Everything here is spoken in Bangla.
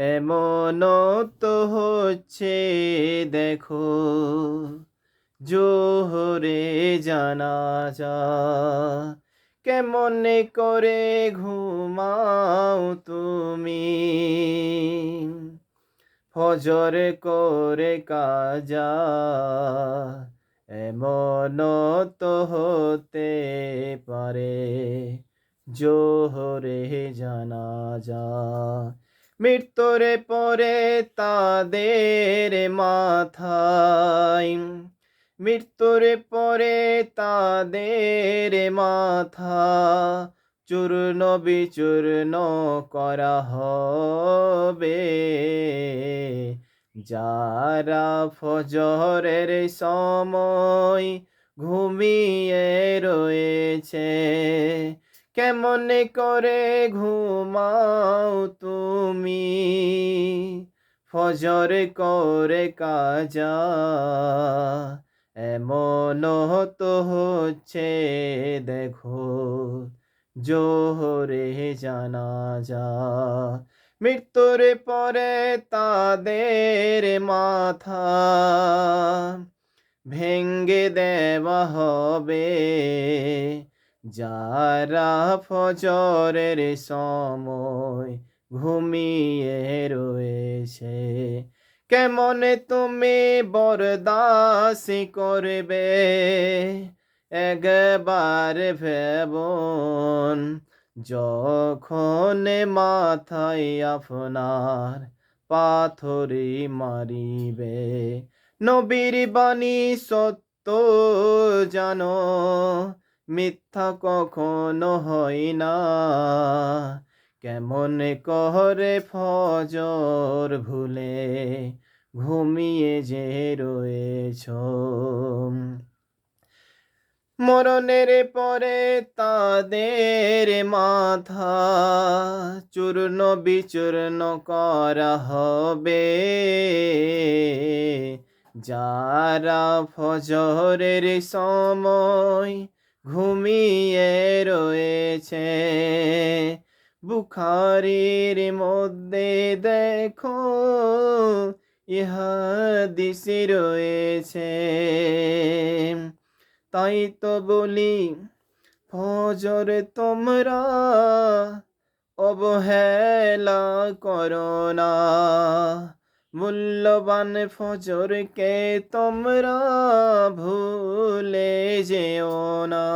এমন তো হচ্ছে, দেখো, জোহরে জানাজা। কেমন করে ঘুমাও তুমি? ফজর করে কাজা। এমন তো হতে পারে, জোহরে জানাজা। মৃত্যুরে পরে তাদের মাথায়। মৃত্যুর পরে তাদের মাথা চূর্ণ বিচূর্ণ করা হবে। যারা ফজরের সময় ঘুমিয়ে রয়েছে কেমন করে ঘুমাও তুমি? ফজর করে কাজা, এমন তো হচ্ছে দেখো, জোহরে জানা যা মৃত্যুর পরে তাদের মাথা ভেঙ্গে দেওয়া হবে। যারা ফজরের সময় ঘুমিয়ে রয়েছে, কেমন তুমি বরদাসি করবে? একবার ভেবন যখন মাথায় আপনার পাথরি মারিবে। নবীর বাণী সত্য জানো মিথ্যা কখনো হয় না। কেমন করে ফজর ভুলে ঘুমিয়ে যে রয়েছ। মরণের পরে তাদের মাথা চূর্ণ বিচূর্ণ করা হবে। যারা ফজরের সময় ঘুমিয়ে রয়েছে। বুখারির মধ্যে দেখো ইহা ইহাদিসি রয়েছে। তাই তো বলি, ফজর তোমরা অবহেলা করো না। মূল্যবান ফজরকে তোমরা ভুলে যেও না।